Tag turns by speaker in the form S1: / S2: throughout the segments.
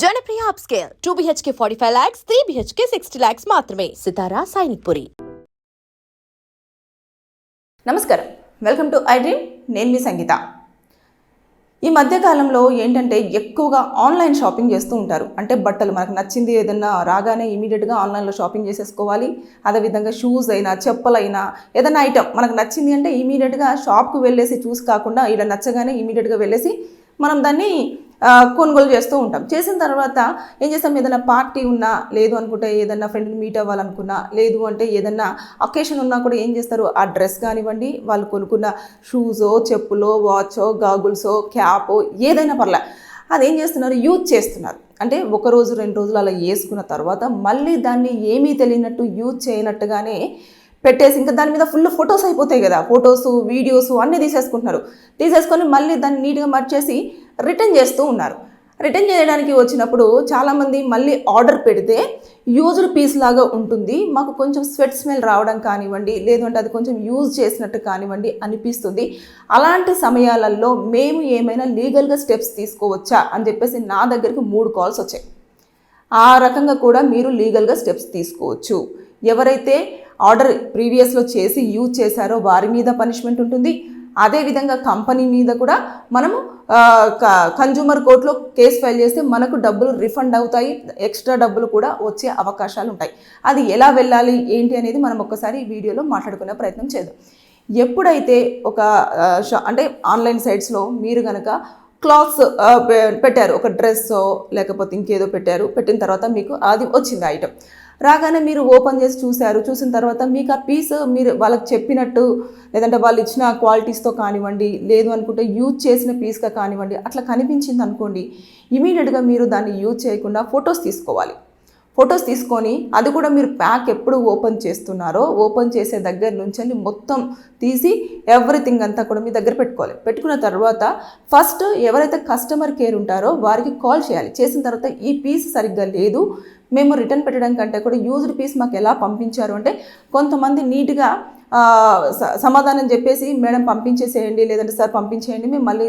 S1: Janapriya upscale two BHK forty five lakhs three BHK sixty lakhs మాత్రమే. సితారా సైనిక్పురి
S2: నమస్కారం. Welcome to I dream నేను మీ సంగీత. ఈ మధ్యకాలంలో ఏంటంటే ఎక్కువగా ఆన్లైన్ షాపింగ్ చేస్తూ ఉంటారు. అంటే బట్టలు మనకు నచ్చింది ఏదన్నా రాగానే ఇమీడియట్గా ఆన్లైన్లో షాపింగ్ చేసేసుకోవాలి. అదేవిధంగా షూస్ అయినా చెప్పులైనా ఏదైనా ఐటమ్ మనకు నచ్చింది అంటే ఇమీడియట్గా షాప్కి వెళ్ళేసి చూసి కాకుండా ఇలా నచ్చగానే ఇమీడియట్గా వెళ్ళేసి మనం దాన్ని కొనుగోలు చేస్తూ ఉంటాం. చేసిన తర్వాత ఏం చేస్తాం? ఏదైనా పార్టీ ఉన్నా లేదు అనుకుంటే ఏదన్నా ఫ్రెండ్ని మీట్ అవ్వాలనుకున్నా లేదు అంటే ఏదన్నా అకేషన్ ఉన్నా కూడా ఏం చేస్తారు? ఆ డ్రెస్ కానివ్వండి వాళ్ళు కొనుక్కున్న షూసో చెప్పులో వాచో గాగుల్సో క్యాపో ఏదైనా పర్లే. అదేం చేస్తున్నారు? యూజ్ చేస్తున్నారు. అంటే ఒక రోజు రెండు రోజులు అలా వేసుకున్న తర్వాత మళ్ళీ దాన్ని ఏమీ తెలియనట్టు యూజ్ చేయనట్టుగానే పెట్టేసి ఇంకా దాని మీద ఫుల్ ఫొటోస్ అయిపోతాయి కదా. ఫొటోస్ వీడియోస్ అన్నీ తీసేసుకుంటున్నారు. తీసేసుకొని మళ్ళీ దాన్ని నీట్గా మర్చేసి రిటర్న్ చేస్తూ ఉన్నారు. రిటర్న్ చేయడానికి వచ్చినప్పుడు చాలామంది మళ్ళీ ఆర్డర్ పెడితే యూజ్డ్ పీస్ లాగా ఉంటుంది. మాకు కొంచెం స్వెట్ స్మెల్ రావడం కానివ్వండి లేదంటే అది కొంచెం యూజ్ చేసినట్టు కానివ్వండి అనిపిస్తుంది. అలాంటి సమయాలలో మేము ఏమైనా లీగల్గా స్టెప్స్ తీసుకోవచ్చా అని చెప్పేసి నా దగ్గరికి మూడు కాల్స్ వచ్చాయి. ఆ రకంగా కూడా మీరు లీగల్గా స్టెప్స్ తీసుకోవచ్చు. ఎవరైతే ఆర్డర్ ప్రీవియస్లో చేసి యూజ్ చేశారో వారి మీద పనిష్మెంట్ ఉంటుంది. అదేవిధంగా కంపెనీ మీద కూడా మనము కన్జ్యూమర్ కోర్టులో కేసు ఫైల్ చేస్తే మనకు డబ్బులు రిఫండ్ అవుతాయి ఎక్స్ట్రా డబ్బులు కూడా వచ్చే అవకాశాలు ఉంటాయి. అది ఎలా వెళ్ళాలి ఏంటి అనేది మనం ఒక్కసారి వీడియోలో మాట్లాడుకునే ప్రయత్నం చేద్దాం. ఎప్పుడైతే ఒక షా- అంటే ఆన్లైన్ సైట్స్లో మీరు కనుక క్లాత్స్ పె- పెట్టారు ఒక డ్రెస్ లేకపోతే ఇంకేదో పెట్టారు పెట్టిన తర్వాత మీకు అది వచ్చింది ఐటమ్. రాగానే మీరు ఓపెన్ చేసి చూశారు. చూసిన తర్వాత మీకు ఆ పీస్ మీరు వాళ్ళకి చెప్పినట్టు లేదంటే వాళ్ళు ఇచ్చిన క్వాలిటీస్తో కానివ్వండి లేదు అనుకుంటే యూజ్ చేసిన పీస్గా కానివ్వండి అట్లా కనిపించింది అనుకోండి ఇమీడియట్గా మీరు దాన్ని యూజ్ చేయకుండా ఫొటోస్ తీసుకోవాలి. ఫొటోస్ తీసుకొని అది కూడా మీరు ప్యాక్ ఎప్పుడు ఓపెన్ చేస్తున్నారో ఓపెన్ చేసే దగ్గర నుంచి మొత్తం తీసి ఎవ్రీథింగ్ అంతా కూడా మీ దగ్గర పెట్టుకోవాలి. పెట్టుకున్న తర్వాత ఫస్ట్ ఎవరైతే కస్టమర్ కేర్ ఉంటారో వారికి కాల్ చేయాలి. చేసిన తర్వాత ఈ పీస్ సరిగ్గా లేదు మేము రిటర్న్ పెట్టడం కంటే కూడా యూజ్డ్ పీస్ మాకు ఎలా పంపించారు అంటే కొంతమంది నీట్గా సమాధానం చెప్పేసి మేడం పంపించేసేయండి లేదంటే సార్ పంపించేయండి మేము మళ్ళీ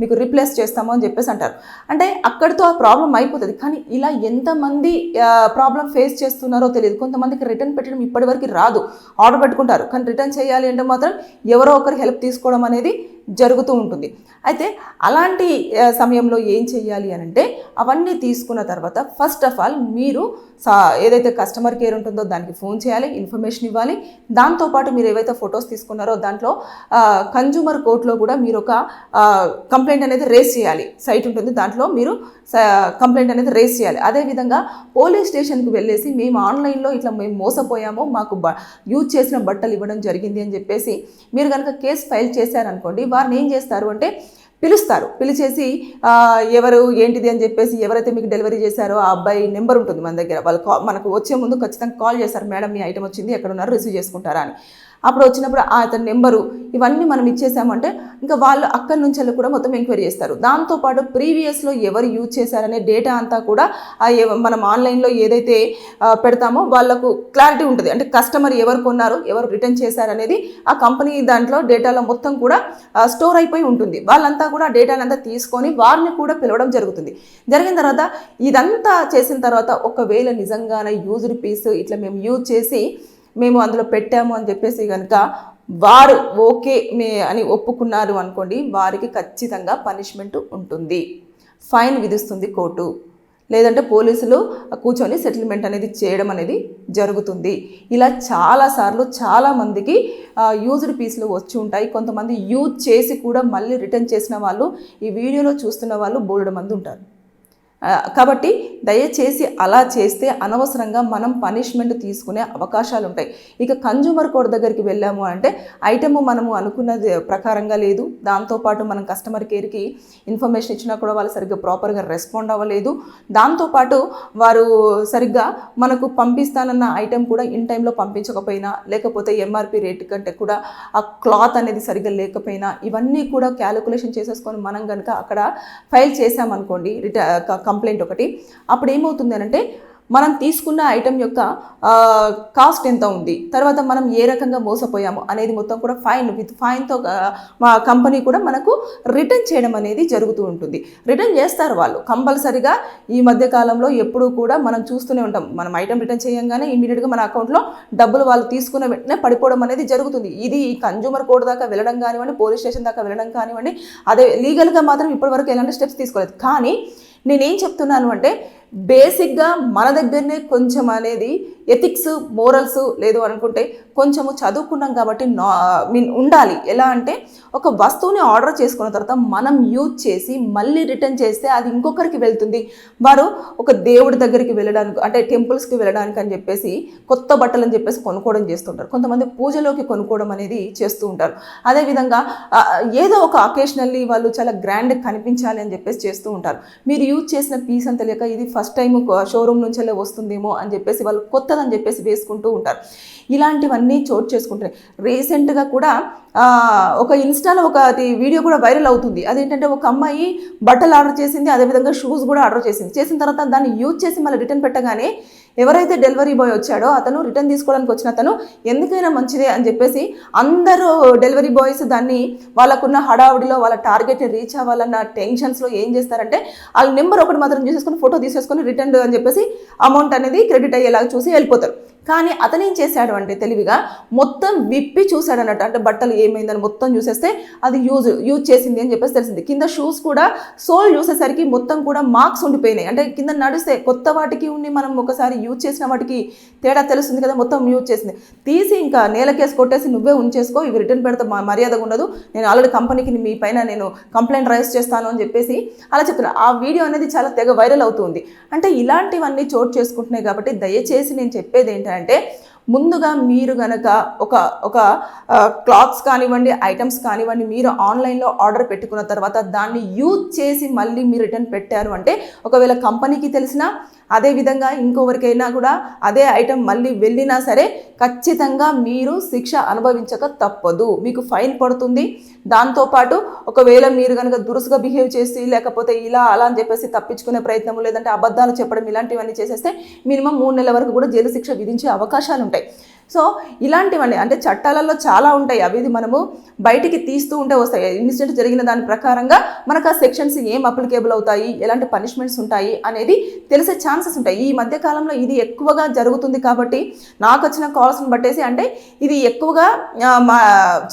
S2: మీకు రీప్లేస్ చేస్తాము అని చెప్పేసి అంటారు. అంటే అక్కడితో ఆ ప్రాబ్లం అయిపోతుంది. కానీ ఇలా ఎంతమంది ప్రాబ్లం ఫేస్ చేస్తున్నారో తెలియదు. కొంతమందికి రిటర్న్ పెట్టడం ఇప్పటివరకు రాదు. ఆర్డర్ పెట్టుకుంటారు. కానీ రిటర్న్ చేయాలి అంటే మాత్రం ఎవరో ఒకరు హెల్ప్ తీసుకోవడం అనేది జరుగుతూ ఉంటుంది. అయితే అలాంటి సమయంలో ఏం చేయాలి అని అంటే అవన్నీ తీసుకున్న తర్వాత ఫస్ట్ ఆఫ్ ఆల్ మీరు సా ఏదైతే కస్టమర్ కేర్ ఉంటుందో దానికి ఫోన్ చేయాలి ఇన్ఫర్మేషన్ ఇవ్వాలి. దాంతోపాటు మీరు ఏవైతే ఫొటోస్ తీసుకున్నారో దాంట్లో కన్జ్యూమర్ కోర్టులో కూడా మీరు ఒక కంప్లైంట్ అనేది రేస్ చేయాలి. సైట్ ఉంటుంది దాంట్లో మీరు కంప్లైంట్ అనేది రేస్ చేయాలి. అదేవిధంగా పోలీస్ స్టేషన్కి వెళ్ళేసి మేము ఆన్లైన్లో ఇట్లా మేము మోసపోయాము మాకు బ యూజ్ చేసిన బట్టలు ఇవ్వడం జరిగింది అని చెప్పేసి మీరు కనుక కేసు ఫైల్ చేశారనుకోండి వారిని ఏం చేస్తారు అంటే పిలుస్తారు. పిలిచేసి ఎవరు ఏంటిది? అని చెప్పేసి ఎవరైతే మీకు డెలివరీ చేశారో ఆ అబ్బాయి నెంబర్ ఉంటుంది మన దగ్గర. వాళ్ళు కా మనకు వచ్చే ముందు ఖచ్చితంగా కాల్ చేస్తారు. మేడం మీ ఐటమ్ వచ్చింది ఎక్కడున్నారు రిసీవ్ చేసుకుంటారా? అని. అప్పుడు వచ్చినప్పుడు ఆ అతని నెంబరు ఇవన్నీ మనం ఇచ్చేసామంటే ఇంకా వాళ్ళు అక్కడి నుంచి వెళ్ళి కూడా మొత్తం ఎంక్వైరీ చేస్తారు. దాంతోపాటు ప్రీవియస్లో ఎవరు యూజ్ చేశారనే డేటా అంతా కూడా మనం ఆన్లైన్లో ఏదైతే పెడతామో వాళ్ళకు క్లారిటీ ఉంటుంది. అంటే కస్టమర్ ఎవరు కొన్నారు ఎవరు రిటర్న్ చేశారనేది ఆ కంపెనీ దాంట్లో డేటాలో మొత్తం కూడా స్టోర్ అయిపోయి ఉంటుంది. వాళ్ళంతా కూడా డేటాని అంతా తీసుకొని వారిని కూడా పిలవడం జరుగుతుంది. జరిగిన తర్వాత ఇదంతా చేసిన తర్వాత ఒకవేళ నిజంగానే యూజ్డ్ పీస్ ఇట్లా మేము యూజ్ చేసి మేము అందులో పెట్టాము అని చెప్పేసి కనుక వారు ఓకే మే అని ఒప్పుకున్నారు అనుకోండి వారికి ఖచ్చితంగా పనిష్మెంట్ ఉంటుంది. ఫైన్ విధిస్తుంది కోర్టు. లేదంటే పోలీసులు కూర్చొని సెటిల్మెంట్ అనేది చేయడం అనేది జరుగుతుంది. ఇలా చాలాసార్లు చాలామందికి యూజ్డ్ పీస్లు వచ్చి ఉంటాయి. కొంతమంది యూజ్ చేసి కూడా మళ్ళీ రిటర్న్ చేసిన వాళ్ళు ఈ వీడియోలో చూస్తున్న వాళ్ళు బోల్డ్ మంది ఉంటారు. కాబట్టి దయచేసి అలా చేస్తే అనవసరంగా మనం పనిష్మెంట్ తీసుకునే అవకాశాలు ఉంటాయి ఇక కన్జ్యూమర్ కోర్ట్ దగ్గరికి వెళ్ళాము అంటే ఐటెము మనము అనుకున్నది ప్రకారంగా లేదు. దాంతోపాటు మనం కస్టమర్ కేర్కి ఇన్ఫర్మేషన్ ఇచ్చినా కూడా వాళ్ళు సరిగ్గా ప్రాపర్గా రెస్పాండ్ అవ్వలేదు. దాంతోపాటు వారు సరిగ్గా మనకు పంపిస్తానన్న ఐటెం కూడా ఇన్ టైంలో పంపించకపోయినా లేకపోతే ఎంఆర్పి రేటు కంటే కూడా ఆ క్లాత్ అనేది సరిగ్గా లేకపోయినా ఇవన్నీ కూడా క్యాలిక్యులేషన్ చేసేసుకొని మనం కనుక అక్కడ ఫైల్ చేసామనుకోండి రిటర్ కంప్లైంట్ ఒకటి. అప్పుడు ఏమవుతుంది అంటే మనం తీసుకున్న ఐటెం యొక్క కాస్ట్ ఎంత ఉంది? తర్వాత మనం ఏ రకంగా మోసపోయాము అనేది మొత్తం కూడా ఫైన్ విత్ ఫైన్తో మా కంపెనీ కూడా మనకు రిటర్న్ చేయడం అనేది జరుగుతూ ఉంటుంది. రిటర్న్ చేస్తారు వాళ్ళు. కంపల్సరిగా ఈ మధ్య కాలంలో ఎప్పుడూ కూడా మనం చూస్తూనే ఉంటాం. మనం ఐటెం రిటర్న్ చేయంగానే ఇమీడియట్గా మన అకౌంట్లో డబ్బులు వాళ్ళు తీసుకున్న వెంటనే పడిపోవడం అనేది జరుగుతుంది. ఇది ఈ కన్జ్యూమర్ కోర్టు దాకా వెళ్ళడం కానివ్వండి పోలీస్ స్టేషన్ దాకా వెళ్ళడం కానివ్వండి అదే లీగల్గా మాత్రం ఇప్పటివరకు ఎలాంటి స్టెప్స్ తీసుకోలేదు. కానీ నేనేం చెప్తున్నాను అంటే బేసిక్గా మన దగ్గరనే కొంచెం అనేది ఎథిక్స్ మోరల్స్ లేదు అనుకుంటే కొంచెము చదువుకున్నాం కాబట్టి నా మీన్ ఉండాలి. ఎలా అంటే ఒక వస్తువుని ఆర్డర్ చేసుకున్న తర్వాత మనం యూజ్ చేసి మళ్ళీ రిటర్న్ చేస్తే అది ఇంకొకరికి వెళ్తుంది. వారు ఒక దేవుడి దగ్గరికి వెళ్ళడానికి అంటే టెంపుల్స్కి వెళ్ళడానికి అని చెప్పేసి కొత్త బట్టలు అని చెప్పేసి కొనుక్కోవడం చేస్తుంటారు. కొంతమంది పూజలోకి కొనుక్కోవడం అనేది చేస్తూ ఉంటారు. అదేవిధంగా ఏదో ఒక అకేషనల్లీ వాళ్ళు చాలా గ్రాండ్ కనిపించాలి అని చెప్పేసి చేస్తూ ఉంటారు. మీరు యూజ్ చేసిన పీస్ అని తెలియక ఇది ఫస్ట్ టైం షోరూమ్ నుంచెల్లే వస్తుందేమో అని చెప్పేసి వాళ్ళు కొత్త కొత్తదని చెప్పేసి వేసుకుంటూ ఉంటారు. ఇలాంటివన్నీ చోటు చేసుకుంటున్నాయి రీసెంట్గా కూడా ఒక ఇన్స్టాలో ఒక వీడియో కూడా వైరల్ అవుతుంది. అదేంటంటే ఒక అమ్మాయి బట్టలు ఆర్డర్ చేసింది అదేవిధంగా షూస్ కూడా ఆర్డర్ చేసింది. చేసిన తర్వాత దాన్ని యూజ్ చేసి మళ్ళీ రిటర్న్ పెట్టగానే ఎవరైతే డెలివరీ బాయ్ వచ్చాడో అతను రిటర్న్ తీసుకోవడానికి వచ్చిన అతను ఎందుకైనా మంచిదే అని చెప్పేసి అందరూ డెలివరీ బాయ్స్ దాన్ని వాళ్ళకున్న హడావుడిలో వాళ్ళ టార్గెట్ని రీచ్ అవ్వాలన్న టెన్షన్స్లో ఏం చేస్తారంటే వాళ్ళ నెంబర్ ఒకటి మాత్రం చూసేసుకొని ఫోటో తీసేసుకొని రిటర్న్ అని చెప్పేసి అమౌంట్ అనేది క్రెడిట్ అయ్యేలాగా చూసి వెళ్ళిపోతారు. కానీ అతను ఏం చేశాడు అంటే తెలివిగా మొత్తం విప్పి చూశాడు అన్నట్టు అంటే బట్టలు ఏమైందని మొత్తం చూసేస్తే అది యూజ్ యూజ్ చేసింది అని చెప్పేసి తెలిసింది. కింద షూస్ కూడా సోల్ చూసేసరికి మొత్తం కూడా మార్క్స్ ఉండిపోయినాయి. అంటే కింద నడిస్తే కొత్త వాటికి ఉండి మనం ఒకసారి యూజ్ చేసిన వాటికి తేడా తెలుస్తుంది కదా మొత్తం యూజ్ చేసింది. తీసి ఇంకా నేలకేసి కొట్టేసి నువ్వే ఉంచేసుకో ఇవి రిటర్న్ పెడితే మా మర్యాదగా ఉండదు. నేను ఆల్రెడీ కంపెనీకి మీ పైన నేను కంప్లైంట్ రైజ్ చేస్తాను అని చెప్పేసి అలా చెప్తున్నాను ఆ వీడియో అనేది చాలా తెగ వైరల్ అవుతుంది అంటే ఇలాంటివన్నీ చోటు చేసుకుంటున్నాయి కాబట్టి దయచేసి నేను చెప్పేది ఏంటంటే ముందుగా మీరు గనక ఒక ఒక క్లాత్స్ కానివ్వండి ఐటమ్స్ కానివ్వండి మీరు ఆన్లైన్లో ఆర్డర్ పెట్టుకున్న తర్వాత దాన్ని యూజ్ చేసి మళ్ళీ మీరు రిటర్న్ పెట్టారు అంటే ఒకవేళ కంపెనీకి తెలిసినా అదే విధంగా ఇంకొకరికైనా కూడా అదే ఐటెం మళ్ళీ వెళ్ళినా సరే ఖచ్చితంగా మీరు శిక్ష అనుభవించక తప్పదు. మీకు ఫైన్ పడుతుంది. దాంతోపాటు ఒకవేళ మీరు కనుక దురుసుగా బిహేవ్ చేసి లేకపోతే ఇలా అలా అని చెప్పేసి తప్పించుకునే ప్రయత్నం లేదంటే అబద్ధాలు చెప్పడం ఇలాంటివన్నీ చేసేస్తే మినిమం మూడు నెలల వరకు కూడా జైలు శిక్ష విధించే అవకాశాలు ఉంటాయి సో ఇలాంటివన్నీ అంటే చట్టాలలో చాలా ఉంటాయి. అవి ఇది మనము బయటికి తీస్తూ ఉంటే వస్తాయి. ఇన్సిడెంట్ జరిగిన దాని ప్రకారంగా మనకు ఆ సెక్షన్స్ ఏం అప్లికేబుల్ అవుతాయి? ఎలాంటి పనిష్మెంట్స్ ఉంటాయి? అనేది తెలిసే ఛాన్సెస్ ఉంటాయి. ఈ మధ్య కాలంలో ఇది ఎక్కువగా జరుగుతుంది కాబట్టి నాకు వచ్చిన కాల్స్ని బట్టేసి అంటే ఇది ఎక్కువగా మా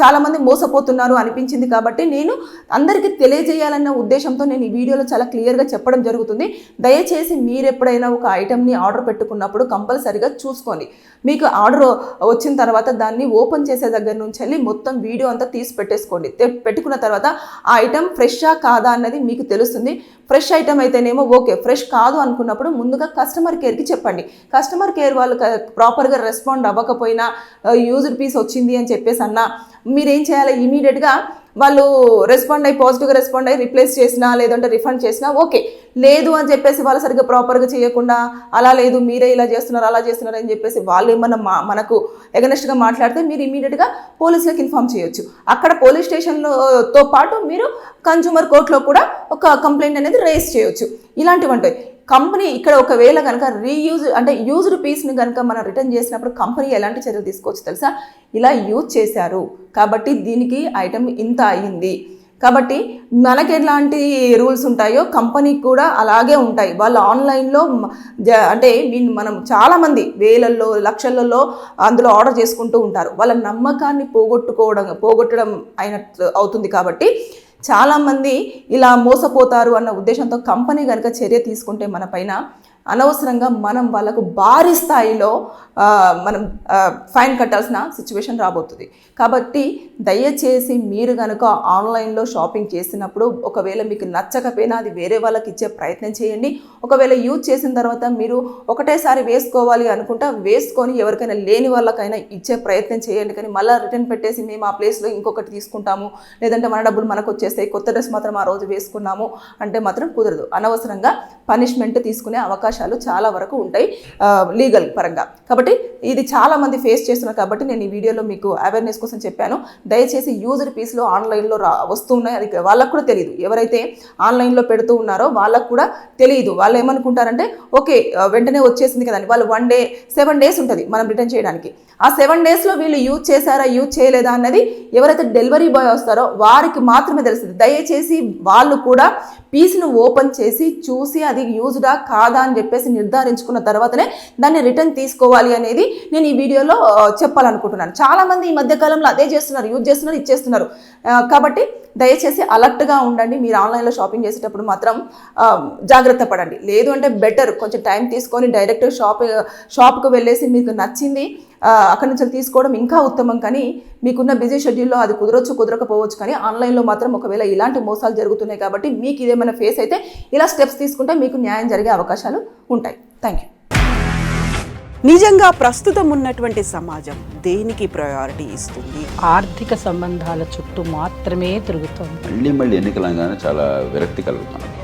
S2: చాలామంది మోసపోతున్నారు అనిపించింది కాబట్టి నేను అందరికీ తెలియజేయాలన్న ఉద్దేశంతో నేను ఈ వీడియోలో చాలా క్లియర్గా చెప్పడం జరుగుతుంది. దయచేసి మీరు ఎప్పుడైనా ఒక ఐటెంని ఆర్డర్ పెట్టుకున్నప్పుడు కంపల్సరిగా చూసుకోండి. మీకు ఆర్డర్ వచ్చిన తర్వాత దాన్ని ఓపెన్ చేసే దగ్గర నుంచి వెళ్ళి మొత్తం వీడియో అంతా తీసి పెట్టేసుకోండి. పెట్టుకున్న తర్వాత ఆ ఐటెం ఫ్రెషా కాదా అన్నది మీకు తెలుస్తుంది. ఫ్రెష్ ఐటెం అయితేనేమో ఓకే ఫ్రెష్ కాదు అనుకున్నప్పుడు ముందుగా కస్టమర్ కేర్కి చెప్పండి. కస్టమర్ కేర్ వాళ్ళు ప్రాపర్గా రెస్పాండ్ అవ్వకపోయినా యూజ్డ్ పీస్ వచ్చింది అని చెప్పేసి అన్నా మీరేం చేయాలి? ఇమీడియట్గా వాళ్ళు రెస్పాండ్ అయ్యి పాజిటివ్గా రెస్పాండ్ అయ్యి రిప్లేస్ చేసినా లేదంటే రిఫండ్ చేసినా ఓకే లేదు అని చెప్పేసి వాళ్ళు సరిగ్గా ప్రాపర్గా చేయకుండా అలా లేదు మీరే ఇలా చేస్తున్నారు అలా చేస్తున్నారు అని చెప్పేసి వాళ్ళు ఏమన్నా మా మనకు ఎగనెస్ట్గా మాట్లాడితే మీరు ఇమీడియట్గా పోలీసులకు ఇన్ఫామ్ చేయొచ్చు. అక్కడ పోలీస్ స్టేషన్లోతో పాటు మీరు కన్జ్యూమర్ కోర్టులో కూడా ఒక కంప్లైంట్ అనేది రేస్ చేయొచ్చు. ఇలాంటివి ఉంటాయి కంపెనీ ఇక్కడ ఒకవేళ కనుక రీయూజ్ అంటే యూజ్డ్ పీస్ని కనుక మనం రిటర్న్ చేసినప్పుడు కంపెనీ ఎలాంటి చర్యలు తీసుకోవచ్చు తెలుసా? ఇలా యూజ్ చేశారు. కాబట్టి దీనికి ఐటమ్ ఇంత అయ్యింది కాబట్టి మనకి ఎలాంటి రూల్స్ ఉంటాయో కంపెనీకి కూడా అలాగే ఉంటాయి. వాళ్ళు ఆన్లైన్లో జ- అంటే మీన్ మనం చాలామంది వేలల్లో లక్షలలో అందులో ఆర్డర్ చేసుకుంటూ ఉంటారు. వాళ్ళ నమ్మకాన్ని పోగొట్టుకోవడం పోగొట్టడం అయినట్లు అవుతుంది కాబట్టి చాలామంది ఇలా మోసపోతారు అన్న ఉద్దేశంతో కంపెనీ కనుక చర్య తీసుకుంటే మన పైన అనవసరంగా మనం వాళ్ళకు భారీ స్థాయిలో మనం ఫైన్ కట్టాల్సిన సిచ్యువేషన్ రాబోతుంది. కాబట్టి దయచేసి మీరు కనుక ఆన్లైన్లో షాపింగ్ చేసినప్పుడు ఒకవేళ మీకు నచ్చకపోయినా అది వేరే వాళ్ళకి ఇచ్చే ప్రయత్నం చేయండి. ఒకవేళ యూజ్ చేసిన తర్వాత మీరు ఒకటేసారి వేసుకోవాలి అనుకుంటా వేసుకొని ఎవరికైనా లేని వాళ్ళకైనా ఇచ్చే ప్రయత్నం చేయండి. కానీ మళ్ళీ రిటర్న్ పెట్టేసి మేము ఆ ప్లేస్లో ఇంకొకటి తీసుకుంటాము. లేదంటే మన డబ్బులు మనకు వచ్చేస్తాయి. కొత్త డ్రెస్ మాత్రం ఆ రోజు వేసుకున్నాము. అంటే మాత్రం కుదరదు. అనవసరంగా పనిష్మెంట్ తీసుకునే అవకాశం అవకాశాలు చాలా వరకు ఉంటాయి లీగల్ పరంగా. కాబట్టి ఇది చాలా మంది ఫేస్ చేస్తున్నారు కాబట్టి నేను ఈ వీడియోలో మీకు అవేర్నెస్ కోసం చెప్పాను. దయచేసి యూజర్ పీస్లో ఆన్లైన్లో రా వస్తున్నాయి. అది వాళ్ళకు కూడా తెలియదు ఎవరైతే ఆన్లైన్లో పెడుతూ ఉన్నారో వాళ్ళకు కూడా తెలియదు వాళ్ళు ఏమనుకుంటారంటే ఓకే వెంటనే వచ్చేసింది కదండి. వాళ్ళు వన్ డే సెవెన్ డేస్ ఉంటుంది మనం రిటర్న్ చేయడానికి. ఆ సెవెన్ డేస్లో వీళ్ళు యూజ్ చేశారా యూజ్ చేయలేదా అన్నది ఎవరైతే డెలివరీ బాయ్ వస్తారో వారికి మాత్రమే తెలుస్తుంది. దయచేసి వాళ్ళు కూడా పీస్ను ఓపెన్ చేసి చూసి అది యూజ్డా కాదా అని చెప్పేసి నిర్ధారించుకున్న తర్వాతనే దాన్ని రిటర్న్ తీసుకోవాలి అనేది నేను ఈ వీడియోలో చెప్పాలనుకుంటున్నాను. చాలామంది ఈ మధ్యకాలంలో అదే చేస్తున్నారు యూజ్ చేస్తున్నారు ఇచ్చేస్తున్నారు కాబట్టి దయచేసి అలర్ట్గా ఉండండి. మీరు ఆన్లైన్లో షాపింగ్ చేసేటప్పుడు మాత్రం జాగ్రత్త పడండి. లేదు అంటే బెటర్ కొంచెం టైం తీసుకొని డైరెక్ట్ షాప్ షాప్కి వెళ్ళేసి మీకు నచ్చింది అక్కడి నుంచి తీసుకోవడం ఇంకా ఉత్తమం కానీ మీకున్న బిజీ షెడ్యూల్లో అది కుదరొచ్చు కుదరకపోవచ్చు కానీ ఆన్లైన్లో మాత్రం ఒకవేళ ఇలాంటి మోసాలు జరుగుతున్నాయి కాబట్టి మీకు ఇదేమైనా ఫేస్ అయితే ఇలా స్టెప్స్ తీసుకుంటే మీకు న్యాయం జరిగే అవకాశాలు ఉంటాయి. Thank you.
S3: నిజంగా ప్రస్తుతం ఉన్నటువంటి సమాజం దేనికి ప్రయారిటీ ఇస్తుంది?
S4: ఆర్థిక సంబంధాల చుట్టూ మాత్రమే తిరుగుతోంది.
S5: మళ్ళీ మళ్ళీ ఎన్నికలంగానే చాలా విరక్తి కలుగుతున్నాం